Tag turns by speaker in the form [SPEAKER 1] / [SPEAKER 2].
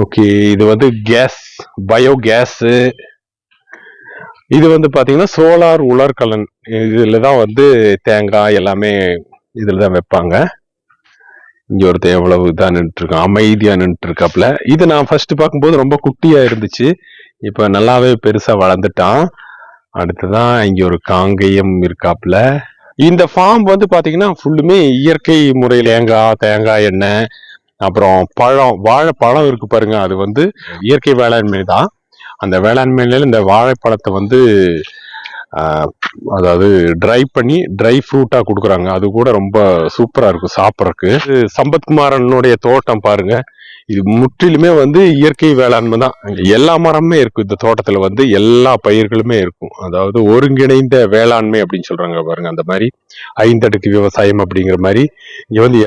[SPEAKER 1] Okay இது வந்து case bio case இது வந்து பாத்தீங்கன்னா சோலார் உலர்கலன். இதில் தான் வந்து தேங்காய் எல்லாமே இதில் தான் வைப்பாங்க. இங்க ஒருத்தன் எவ்வளவு இதா நின்றுட்டு அமைதியாக அமைதியா இருக்காப்ல இது நான் ஃபர்ஸ்ட் பார்க்கும்போது ரொம்ப குட்டியா இருந்துச்சு. இப்ப நல்லாவே பெருசா வளர்ந்துட்டான். அடுத்ததான் இங்க ஒரு காங்கேயம் இருக்காப்ல இந்த ஃபார்ம் வந்து பாத்தீங்கன்னா ஃபுல்லுமே இயற்கை முறையில் தேங்காய் தேங்காய் எண்ணெய் அப்புறம் பழம் வாழைப்பழம் இருக்கு பாருங்க. அது வந்து இயற்கை வேளாண்மை தான். அந்த வேளாண்மையில இந்த வாழைப்பழத்தை வந்து அதாவது ட்ரை பண்ணி ட்ரை ஃப்ரூட்டா கொடுக்குறாங்க. அது கூட ரொம்ப சூப்பரா இருக்கும் சாப்பிட்றதுக்கு. இது சம்பத்குமாரனுடைய தோட்டம் பாருங்க. இது முற்றிலுமே வந்து இயற்கை வேளாண்மை தான். எல்லா மரமுமே இருக்கும். இந்த தோட்டத்துல வந்து எல்லா பயிர்களுமே இருக்கும். அதாவது ஒருங்கிணைந்த வேளாண்மை அப்படின்னு சொல்றாங்க பாருங்க அந்த மாதிரி. ஐந்தடுக்கு விவசாயம் அப்படிங்கிற மாதிரி. இங்க வந்து